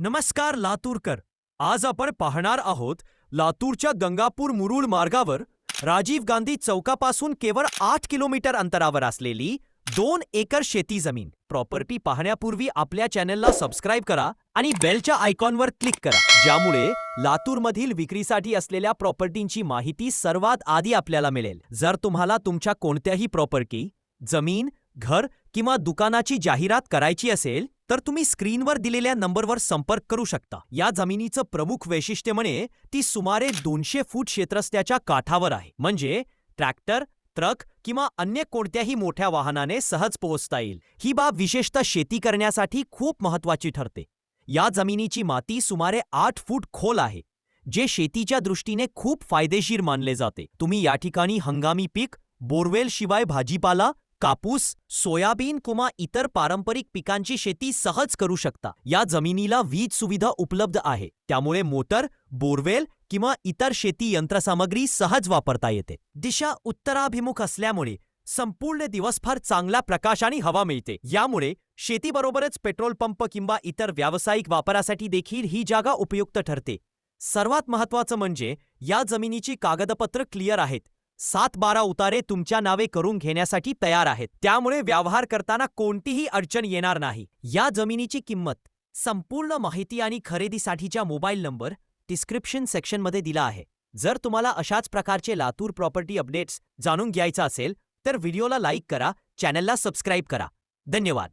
नमस्कार लातूरकर. आज आपण पाहणार आहोत लातूरच्या गंगापूर मुरुळ मार्गावर राजीव गांधी चौकापासून केवळ आठ किलोमीटर अंतरावर असलेली दोन एकर शेती जमीन. प्रॉपर्टी पाहण्यापूर्वी आपल्या चॅनलला सबस्क्राईब करा आणि बेलच्या आयकॉनवर क्लिक करा. ज्यामुळे लातूरमधील विक्रीसाठी असलेल्या प्रॉपर्टींची माहिती सर्वात आधी आपल्याला मिळेल. जर तुम्हाला तुमच्या कोणत्याही प्रॉपर्टी जमीन घर किंवा दुकानाची जाहिरात करायची असेल तर तुम्ही स्क्रीनवर दिलेल्या नंबरवर संपर्क करू शकता. या जमिनीचं प्रमुख वैशिष्ट्य म्हणे ती सुमारे दोनशे फूट क्षेत्रस्त्याच्या काठावर आहे. म्हणजे ट्रॅक्टर ट्रक किंवा अन्य कोणत्याही मोठ्या वाहनाने सहज पोहोचता येईल. ही बाब विशेषतः शेती करण्यासाठी खूप महत्वाची ठरते. या जमिनीची माती सुमारे आठ फूट खोल आहे जे शेतीच्या दृष्टीने खूप फायदेशीर मानले जाते. तुम्ही या ठिकाणी हंगामी पीक बोरवेल शिवाय भाजीपाला कापूस सोयाबीन किंवा इतर पारंपरिक पिकांची शेती सहज करू शकता. या जमिनीला वीज सुविधा उपलब्ध आहे. त्यामुळे मोटर बोरवेल किंवा इतर शेती यंत्रसामग्री सहज वापरता येते. दिशा उत्तराभिमुख असल्यामुळे संपूर्ण दिवसभर चांगला चांगल्या प्रकाशाने हवा मिळते. यामुळे शेतीबरोबरच पेट्रोल पंप किंवा इतर व्यावसायिक वापरासाठी देखील ही जागा उपयुक्त ठरते. सर्वात महत्वाचं म्हणजे या जमिनीची कागदपत्र क्लिअर आहेत. सात बारा उतारे तुमच्या नावे करून घेण्यासाठी तयार आहेत. त्यामुळे व्यवहार करताना कोणतीही अडचण येणार नाही. या जमिनीची किंमत संपूर्ण माहिती आणि खरेदीसाठीच्या मोबाईल नंबर डिस्क्रिप्शन सेक्शनमध्ये दिला आहे. जर तुम्हाला अशाच प्रकारचे लातूर प्रॉपर्टी अपडेट्स जाणून घ्यायचं असेल तर व्हिडिओला लाईक करा चॅनलला सबस्क्राईब करा. धन्यवाद.